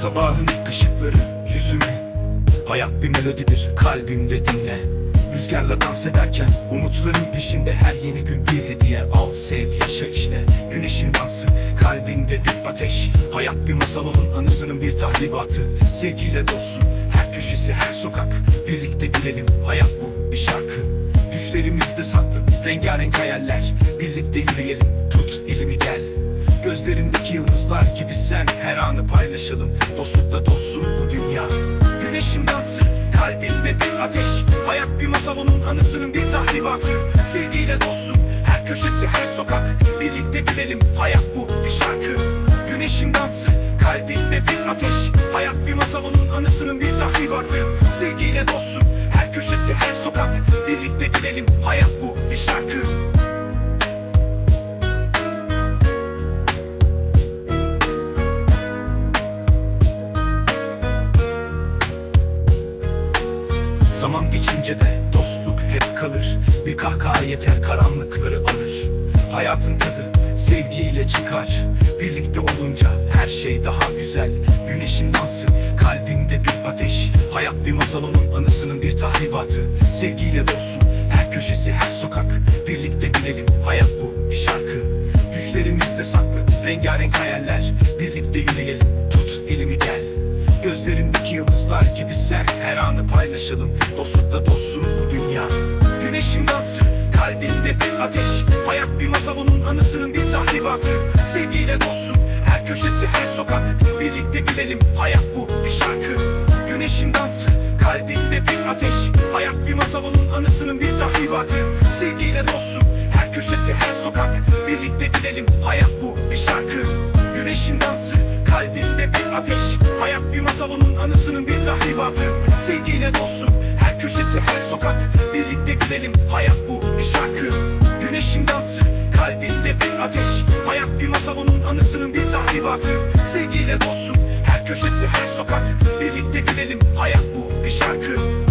Sabahın ışıkları yüzüme. Hayat bir melodidir kalbimde dinle. Rüzgarla dans ederken umutların peşinde Her yeni gün bir hediye al sev yaşa işte. Güneşin dansı kalbinde bir ateş. Hayat bir masal onun anısının bir tahribatı. Sevgiyle dolsun her köşesi her sokak. Birlikte gülelim hayat bu bir şarkı. Düşlerimizde saklı rengarenk hayaller. Birlikte yürüyelim tut elimi gel Gözlerimdeki yıldızlar gibi sen her anı paylaşalım. Dostlukla dolsun bu dünya. Güneşim dansı kalbimde bir ateş. Hayat bir masal onun anısının bir tahribatı. Sevgiyle dolsun her köşesi her sokak. Birlikte gülelim hayat bu bir şarkı. Güneşin dansı kalbimde bir ateş. Hayat bir masal onun anısının bir tahribatı. Sevgiyle dolsun her köşesi her sokak. Birlikte gülelim hayat bu bir şarkı Zaman geçince de dostluk hep kalır. Bir kahkaha yeter karanlıkları alır. Hayatın tadı sevgiyle çıkar. Birlikte olunca her şey daha güzel. Güneşin dansı kalbinde bir ateş. Hayat bir masal onun anısının bir tahribatı. Sevgiyle dolsun her köşesi her sokak. Birlikte gülelim hayat bu bir şarkı. Düşlerimizde saklı rengarenk hayaller. Birlikte yürüyelim tut elimi gel Gözlerimdeki yıldızlar gibi sen her anı paylaşalım. Dostlukla dolsun bu dünya. Güneşin dansı kalbinde bir ateş. Hayat bir masal onun anısının bir tahribatı. Sevgiyle dolsun her köşesi her sokak. Birlikte gülelim hayat bu bir şarkı. Güneşin dansı kalbinde bir ateş. Hayat bir masal onun anısının bir tahribatı. Sevgiyle dolsun her köşesi her sokak. Birlikte gülelim hayat bu bir şarkı. Güneşin dansı kalbinde tahribatı Sevgiyle dolsun her köşesi her sokak. Birlikte gülelim. Hayat bu bir şarkı. Güneşin dansı kalbinde bir ateş. Hayat bir masal onun anısının bir tahribatı. Sevgiyle dolsun her köşesi her sokak. Birlikte gülelim. Hayat bu bir şarkı